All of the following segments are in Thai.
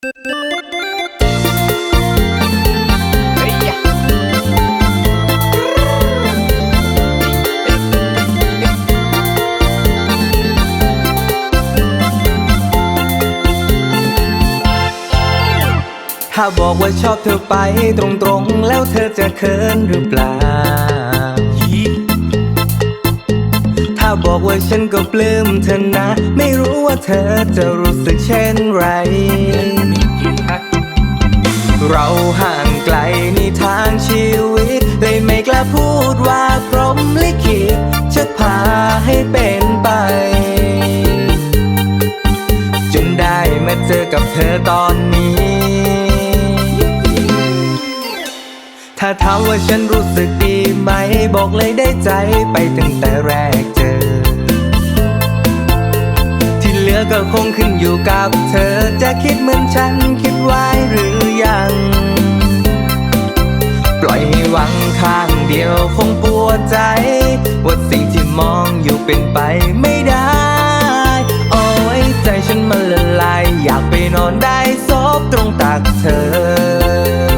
ถ้าบอกว่าชอบเธอไปตรงๆ แล้วเธอจะเขินหรือเปล่า ถ้าบอกว่าฉันก็ปลื้มเธอนะ ไม่รู้ว่าเธอจะรู้สึกเช่นไร ธอตอนนี้ ถ้าถามว่าฉันรู้สึกดีไหม บอกเลยได้ใจไปตั้งแต่แรกเจอ ที่เหลือก็คงขึ้นอยู่กับเธอจะคิดเหมือนฉันคิดไว้หรือยัง ปล่อยให้หวังข้างเดียวคงปวดใจ ว่าสิ่งที่มองอยู่เป็นไปไม่ ตรงตักเธอ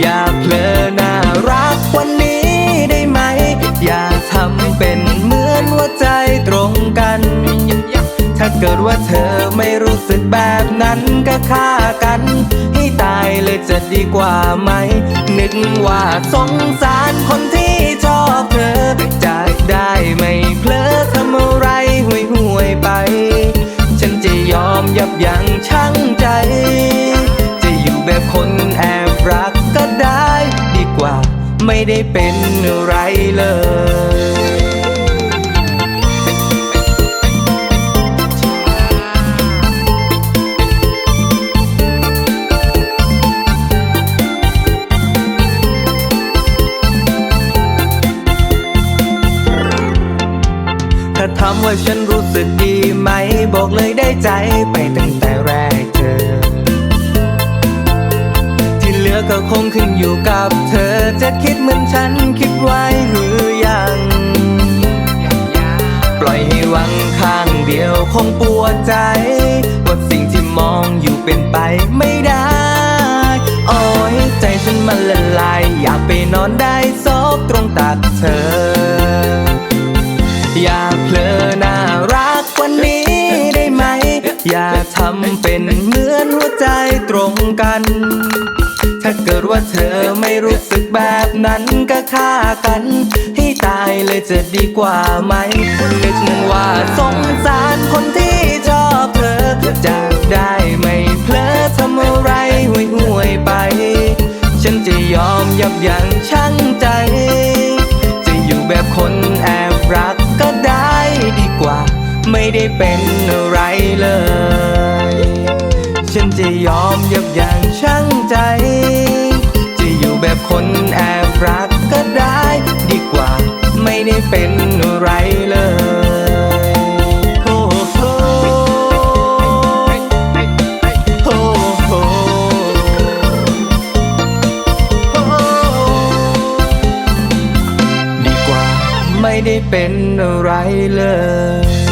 อย่าเพลอน่ารักวันนี้ได้ไหม อย่าทำเป็นเหมือนว่าใจตรงกัน ถ้าเกิดว่าเธอไม่รู้สึกแบบนั้นก็ฆ่ากัน ให้ตายเลยจะดีกว่าไหม นึกว่าสงสารคนที่ชอบเธอ ไม่ได้เป็นอะไรเลยถ้าถามว่าฉันรู้สึกดีไหม บอกเลยได้ใจไปตั้งแต่แรกเจอที่เหลือก็คงขึ้นอยู่กับเธอ ฉันคิดไว้หรือยัง ปล่อยให้วังข้างเดียวคงปวดใจว่าสิ่งที่มองอยู่เป็นไปไม่ได้ โอ้ยใจฉันมันละลาย อยากไปนอนได้ซบตรงตักเธอ อย่าเพลอน่ารักวันนี้ได้ไหม อย่าทำเป็นเหมือนหัวใจตรงกัน ถ้าเกิดว่าเธอไม่รู้สึกแบบนั้นก็ฆ่ากัน ให้ตายเลยจะดีกว่าไหมนึกว่าสงสารคนที่ชอบเธอจะได้ไม่เพลอทำอะไรห่วยห่วยๆไป ฉันจะยอมยับยั้งชั่งใจ จะอยู่แบบคนแอบรักก็ได้ดีกว่า ไม่ได้เป็นอะไรเลย ฉันจะยอมยับยั้งชั่งใจ จะอยู่แบบคนแอบรักก็ได้ ดีกว่าไม่ได้เป็นอะไรเลยโอ้โหโอ้โหดีกว่าไม่ได้เป็นอะไรเลย